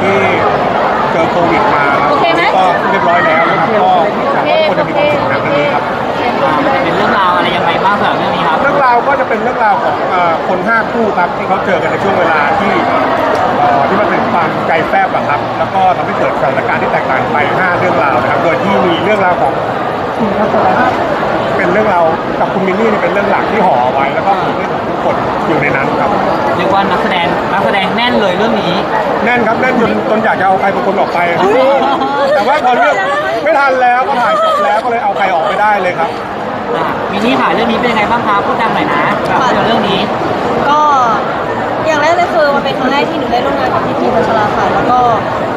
ที่เจอโควิดมาแล้วก็เรียบร้อยแล้วนะครับก็คนจะมีความสุขแบบนี้ครับเป็นเรื่องราวอะไรยังไงบ้างสำหรับเรื่องนี้ครับเรื่องราวก็จะเป็นเรื่องราวของคนห้าคู่ครับที่เขาเจอกันในช่วงเวลาที่ที่มันเป็ความใจแฟบอะครับ แล้วก็ทำให้เกิดสถานการณ์ที่แตกต่างไปห้าเรื่องราวนะครับ โดยที่มีเรื่องราวของเป็นเรื่องราวกับคุณมินนี่เป็นเรื่องหลักที่ห่อไว้แล้วก็เรื่อง กคนอยู่ในนั้นครับ เรียกว่านักแสดงนักแสดงแน่นเลยเรื่องนี้ แน่นครับแน่นจนจนอยากจะเอาใครบางคนออกไป แต่ว่าพอเลือกไม่ทันแล้วก็ถ่ายจบแล้วก็เลยเอาใครออกไปได้เลยครับ อะมินนี่ค่ะเรื่องนี้เป็นยังไงบ้างคะพูดดังหน่อยนะกับภาพยนตร์เรื่องนี้ก็อย่างแรกเลยคือมันเป็นครั้งแรกที่หนูได้ร่วมงานกับพี่พีพัชราค่ะแล้วก็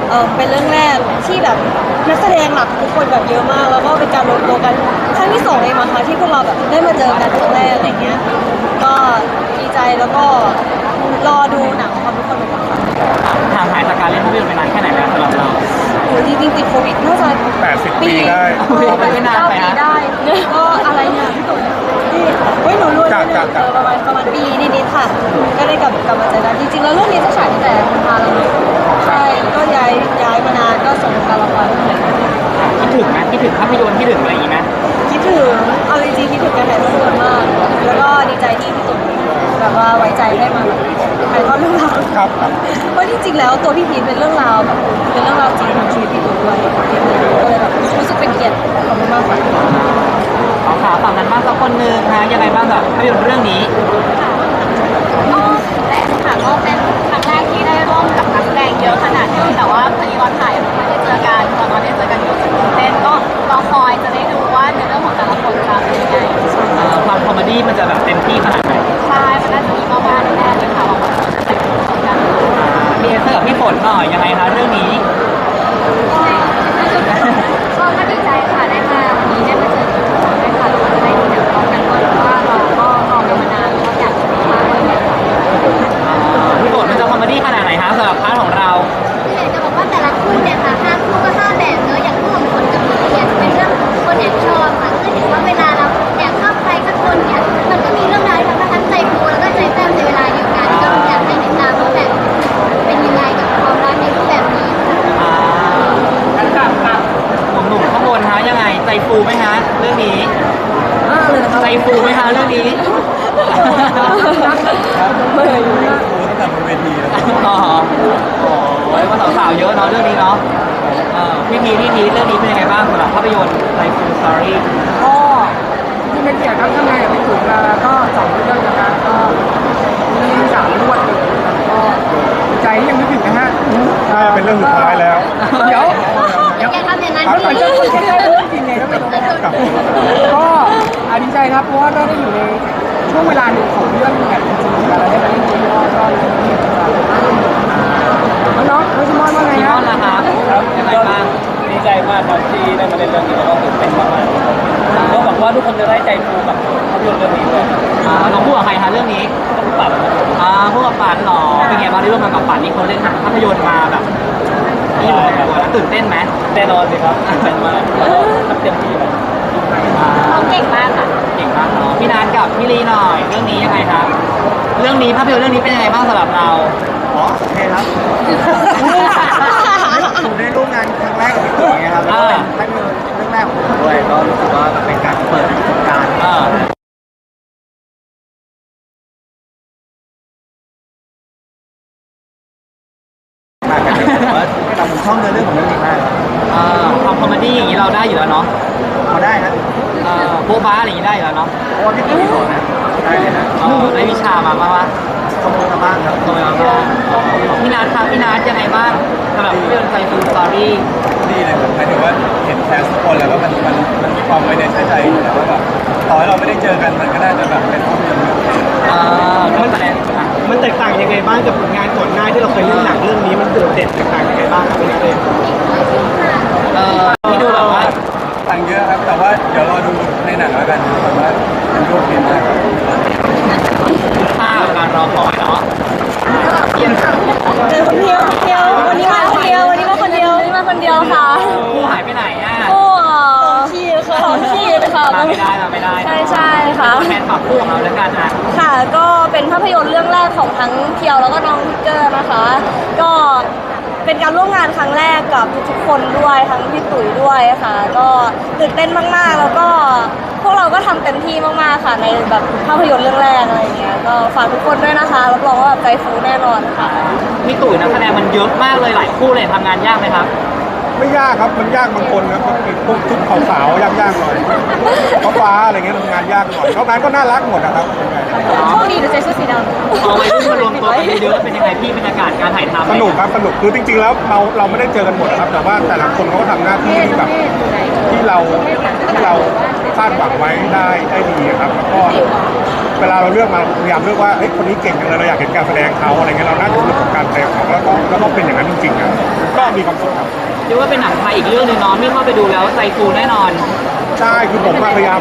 เออเป็นเรื่องแรกที่แบบนักแสดงหลักทุกคนแบบเยอะมาก แล้วก็เป็นการรวมตัวกันครั้งที่สองเองมั้งคะที่พวกเราแบบได้มาเจอกันครั้งแรกอะไรเงี้ย ปีได้โอ้โหไม่นานไปฮะเก้ปีได้ก็อะไรเนี่ยพี่ตุ๋ยนี่เฮ้ยหนูรู้จ้ะเลยจ้ะเอจ้ะอประมาณประมาณปีนิดๆค่ะ ก็ได้กลับกลับมาเจอกันจริงๆแล้วเรื่องนี้จะฉายตั้งแต่กุมภาพันธ์แล้วเนอะใช่ก็ย้ายย้ายมานานก็ส่งการละครเรื่องใหม่คิดถึงไหมคิดถึงภาพยนตร์คิดถึงอะไรอย่างงี้ไหมคิดถึงเอาจริงๆคิดถึงการถ่ายทอดสดมาก แล้วก็ดีใจที่พี่ตุ๋ยแบบว่าไว้ใจได้มาแบบถ่ายทอดเรื่องราว ครับครับ เพราะจริงๆแล้วตัวพี่พีทเป็นเรื่องราวแบบเป็นเรื่องราวจริงของชีวิตพี่ตุ๋ยด้วยก็เลยแบบรู้สึกเป็นเกียรติขอบคุณมากค่ะเอาขาฝั่งนั้นบ้างสักคนหนึงนะยังไงบ้างกับภาพยนตร์เรื่องนี้ก็แต่ค่ะก็เป็นครั้งแรกที่ได้ร่วมกับนักแสดงเยอะขนาดนี้แต่ว่าพอดีตอนถ่ายไม่ได้เจอกันตอนได้เจอกันรู้สึาสาวๆเยอะเนาะเรื่องนี้เนาะเออพี่พีพี่พีเรื่องนี้เป็นยังไงบ้างสำหรับภาพยนตร์ไลฟ์ฟูสตอรี่ก็ที่เป็นเกียรติครับทำงานกับพี่ตุ๋ยมาก็สองเรื่องนะครับก็เรื่องที่สามรวดเลยนะครับก็ดีใจที่ยังไม่ถึงนะฮะน่าจะเป็นเรื่องสุดท้ายแล้ว เดี๋ยวอย่าทำอย่างนั้นครับพี่เดี๋ยวคนแค่ๆเรื่องจริงเลยก็ไม่ต้องครับก็อะดีใจครับเพราะว่าก็ได้อยู่ในช่วงเวลาหนึ่งของเรื่องแบบจริงๆแล้ว ครคะเรื่องนี้ต้องปรับนะครับอ่าพูดกับปันเหรอเป็นไงบ้างที่ร่วมงานกับปันนี่คนเล่นภาพยนตร์มาแบบนี่อยู่ในตัวแล้วตื่นเต้นไหมแน่นอนสิครับตื่นเต้นมากแล้วก็ทำเต็มที่ครับอ่าเขาเก่งมากค่ะเก่งมากเนาะพี่นัทกับพี่ลีหน่อย เรื่องนี้ยังไงครับเรื่องนี้ภาพยนตร์เรื่องนี้เป็นยังไงบ้างสำหรับเราอ๋อโอเคครับผมได้ร่วมงานครั้งแรกกับพี่ตุ๋ยไงครับแล้วก็เป็นภาพยนตร์เรื่องแรกของผมด้วยก็รู้สึกว่าเป็นการเปิดประสบการณ์ เออ มากกันเลยแต่ว่าเราผมชอบเนื้อเรื่องของเรื่องนี้มากครับ เอ่อความคอมเมดี้อย่างนี้เราได้อยู่แล้วเนาะ พอได้นะ เอ่ อโบ๊ะบ้าอะไรอย่างนี้ได้อยู่แล้วเนาะเพราะว่าพี่ตุ๋ยสอนนะได้เลยนะเออได้วิชามาบ้างวะขโมยมาบ้างครับโดยแล้วก็พี่นัทครับพี่นัทยังไงบ้างสำหรับภาพยนตร์ไซฟูสตอรี่ดีเลยผมหมายถึงว่าเห็นแคสทุกคนแล้วก็มันมันมันมีความไม่ได้ใช้ใจอยู่แล้วว่าแบบต่อให้เราไม่ได้เจอกันมันก็น่าจะแบบเป็นภาพยนตร์เรื่องหนึ่งเอ่อนักแสดงอะมันแตกต่างยังไงบ้างกับผลงานก่อนหน้าที่เราเคยเล่นหนังเรื่องนี้มันโดดเด่นแตกต่างยังไงบ้างครับพี่นัทเอง ก็เป็นภาพยนตร์เรื่องแรกของทั้งเพียวแล้วก็น้องพิกเกอร์นะคะ ก็เป็นการร่วมงานครั้งแรกกับทุกๆคนด้วยทั้งพี่ตุ๋ยด้วยค่ะ ก็ตื่นเต้นมากๆ แล้วก็พวกเราก็ทำเต็มที่มากๆค่ะ ในแบบภาพยนตร์เรื่องแรกอะไรเงี้ยก็ฝากทุกคนด้วยนะคะรับรองว่าใจฟูแน่นอนค่ะพี่ตุ๋ยนักแสดงมันเยอะมากเลยหลายคู่เลยทำงานยากไหมครับ ไม่ยากครับมันยากบางคนนะมันเป็นพวกชุดขาวๆยากๆหน่อยฟ้าๆอะไรเงี้ยทำงานยากหน่อยนอกนั้นก็น่ารักหมดนะครับโชคดีหนูใจชุดสีดำพอวัยรุ่นมารวมตัวกันเยอะๆเป็นยังไงพี่บรรยากาศการถ่ายทำสนุกครับสนุกคือจริง ๆ แล้วเราเราไม่ได้เจอกันหมดนะครับ แต่ว่าแต่ละคนเขาก็ทำหน้าที่ที่แบบที่เราที่เรา คาดหวังไว้ได้ได้ดีครับแล้วก็เวลาเราเลือกมาพยายามเลือกว่าเฮ้ยคนนี้เก่งจังเลยเราอยากเห็นการแสดงเขาอะไรเงี้ยเราน่าจะสนุกกับการแสดงของเขาแล้วก็แล้วก็เป็นอย่างนั้นจริงๆอะก็มีความสุขครับเรียกว่าเป็นหนังไทยอีกเรื่องหนึงเนาะที่เข้าไปดูแล้วใจฟูแน่นอน ใช่คือผมมาพยายาม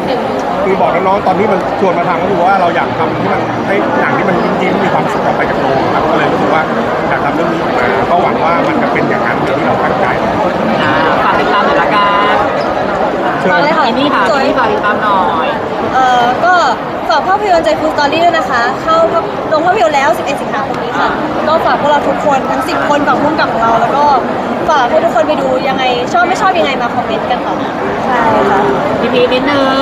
คือบอกน้องๆตอนนี้มันชวนมาทำก็คือว่าเราอยากทำที่มันให้หนังที่มันยิ้มๆมีความสุขออกไปจากโรงครับก็เลยรู้สึกว่าอยากทำเรื่องนี้ เชิญฝากเลยค่ะอินนี่ค่ะสวยอินนี่ฝากติดตามหน่อยเอ่อก็ฝากภาพยนตร์ใจฟูสตอรี่ด้วยนะคะ เข้าลงภาพยนตร์แล้ว 11 สิงหาคมนี้ค่ะ ก็ฝากพวกเราทุกคนทั้ง 10 คนฝั่งพุ่มกับของเรา แล้วก็ฝากให้ทุกคนไปดูยังไง ชอบไม่ชอบยังไงมาคอมเมนต์กันค่ะใช่ค่ะ พี่พีชนิดนึง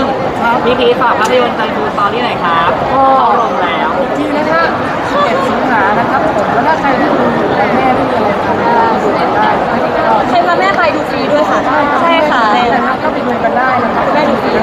พี่พีชฝากภาพยนตร์ใจฟูสตอรี่หน่อยครับเข้าโรงแล้วอีกทีนะฮะ 11สิงหานะครับผมแล้วถ้าใครที่ดูอยู่กับแม่ไม่มีอะไรทำก็ดูกันได้นะครับใครพาแม่ไปดูฟรีด้วยค่ะ ใช่ค่ะนะครับก็ไปดูกันได้นะครับ แม่ดูฟรีนะครับ